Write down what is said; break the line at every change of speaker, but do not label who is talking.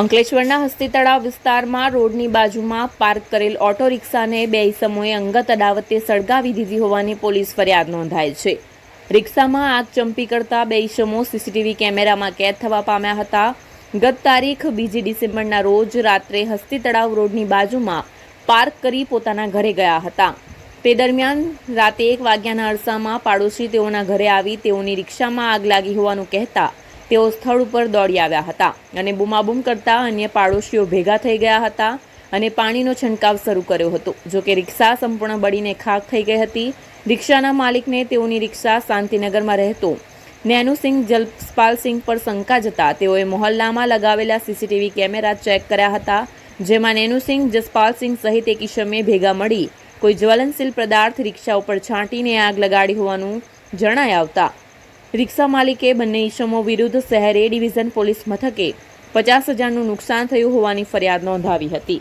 અંકલેશ્વરના હસ્તી તળાવ વિસ્તારમાં રોડની બાજુમાં પાર્ક કરેલ ઓટો રિક્ષાને બે ઈસમોએ અંગત અદાવતે સળગાવી દીધી હોવાની પોલીસ ફરિયાદ નોંધાઈ છે. રિક્ષામાં આગ ચંપી કરતા બે ઇસમો સીસીટીવી કેમેરામાં કેદ થવા પામ્યા હતા. ગત તારીખ બીજી ડિસેમ્બરના રોજ રાત્રે હસ્તી તળાવ રોડની બાજુમાં પાર્ક કરી પોતાના ઘરે ગયા હતા. તે દરમિયાન રાતે એક વાગ્યાના અરસામાં પાડોશી તેઓના ઘરે આવી તેઓની રિક્ષામાં આગ લાગી હોવાનું કહેતા તેઓ સ્થળ ઉપર દોડી આવ્યા હતા અને બૂમાબૂમ કરતા અન્ય પાડોશીઓ ભેગા થઈ ગયા હતા અને પાણીનો છંટકાવ શરૂ કર્યો હતો. જો કે રિક્ષા સંપૂર્ણ બળીને ખાક થઈ ગઈ હતી, રિક્ષાના માલિકને તેઓની રિક્ષા શાંતિનગરમાં રહેતો નેનુસિંહ જલપાલસિંહ પર શંકા જતા તેઓએ મોહલ્લામાં લગાવેલા સીસીટીવી કેમેરા ચેક કર્યા હતા, જેમાં નેનુસિંહ જસપાલસિંહ સહિત એક ઈશમે ભેગા મળી કોઈ જ્વલનશીલ પદાર્થ રિક્ષા ઉપર છાંટીને આગ લગાડી હોવાનું જણાઈ આવતા રિક્ષા માલિકે બંને ઈસમો વિરુદ્ધ શહેર એ ડિવિઝન પોલીસ મથકે પચાસ હજારનું નુકસાન થયું હોવાની ફરિયાદ નોંધાવી હતી.